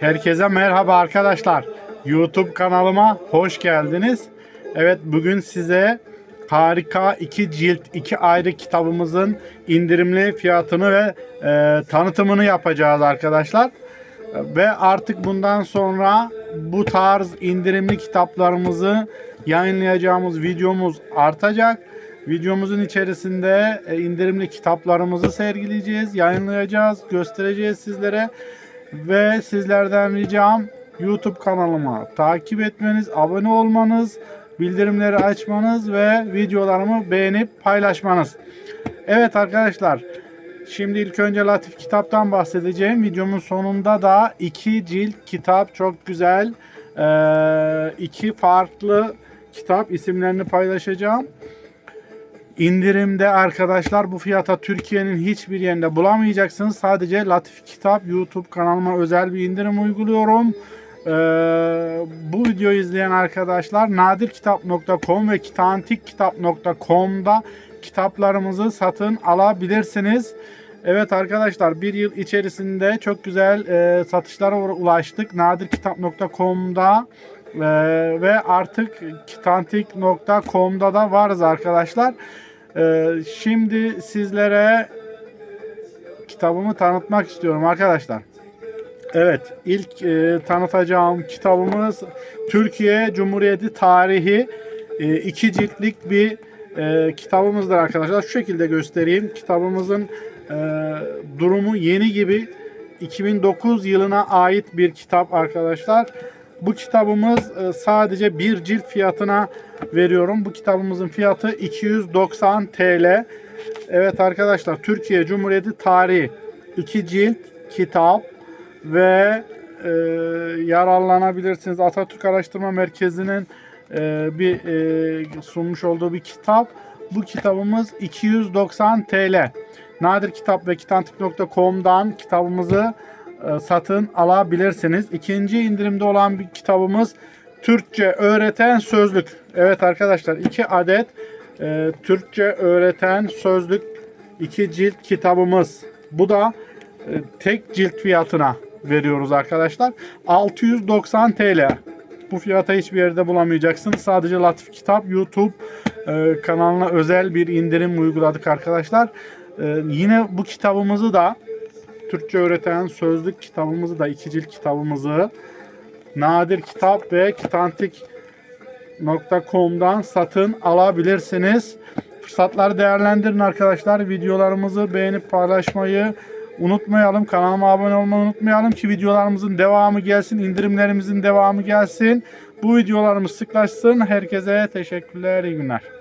Herkese merhaba arkadaşlar. YouTube kanalıma hoş geldiniz. Evet bugün size harika iki cilt iki ayrı kitabımızın indirimli fiyatını ve e, tanıtımını yapacağız arkadaşlar. Ve artık bundan sonra bu tarz indirimli kitaplarımızı yayınlayacağımız videomuz artacak. Videomuzun içerisinde e, indirimli kitaplarımızı sergileyeceğiz, yayınlayacağız, göstereceğiz sizlere. Ve sizlerden ricam YouTube kanalıma takip etmeniz, abone olmanız, bildirimleri açmanız ve videolarımı beğenip paylaşmanız. Evet arkadaşlar, şimdi ilk önce Latif kitaptan bahsedeceğim. Videomun sonunda da iki cilt kitap çok güzel. İki farklı kitap isimlerini paylaşacağım. İndirimde arkadaşlar bu fiyata Türkiye'nin hiçbir yerinde bulamayacaksınız. Sadece Latif Kitap YouTube kanalıma özel bir indirim uyguluyorum. Ee, bu videoyu izleyen arkadaşlar nadirkitap.com ve kitantikkitap.com'da kitaplarımızı satın alabilirsiniz. Evet arkadaşlar bir yıl içerisinde çok güzel e, satışlara ulaştık. Nadirkitap.com'da e, ve artık kitantik.com'da da varız arkadaşlar. E, şimdi sizlere kitabımı tanıtmak istiyorum arkadaşlar. Evet, ilk e, tanıtacağım kitabımız Türkiye Cumhuriyeti Tarihi e, iki ciltlik bir e, kitabımızdır arkadaşlar. Şu şekilde göstereyim. Kitabımızın e, durumu yeni gibi 2009 yılına ait bir kitap arkadaşlar. Bu kitabımız e, sadece bir cilt fiyatına veriyorum. Bu kitabımızın fiyatı 290 TL. Evet arkadaşlar Türkiye Cumhuriyeti Tarihi iki cilt kitap ve e, yararlanabilirsiniz. Atatürk Araştırma Merkezi'nin e, bir e, sunmuş olduğu bir kitap. Bu kitabımız 290 TL. Nadir Kitap ve kitantik.com'dan kitabımızı satın alabilirsiniz. İkinci indirimde olan bir kitabımız Türkçe öğreten sözlük. Evet arkadaşlar iki adet e, Türkçe öğreten sözlük iki cilt kitabımız. Bu da e, tek cilt fiyatına veriyoruz arkadaşlar. 690 TL. Bu fiyata hiçbir yerde bulamayacaksınız. Sadece Latif Kitap YouTube e, kanalına özel bir indirim uyguladık arkadaşlar. E, yine bu kitabımızı da Türkçe öğreten sözlük kitabımızı da iki cilt kitabımızı Nadir Kitap ve Kitantik.com'dan satın alabilirsiniz. Fırsatları değerlendirin arkadaşlar. Videolarımızı beğenip paylaşmayı unutmayalım. Kanalıma abone olmayı unutmayalım ki videolarımızın devamı gelsin. indirimlerimizin devamı gelsin. Bu videolarımız sıklaşsın. Herkese teşekkürler. iyi günler.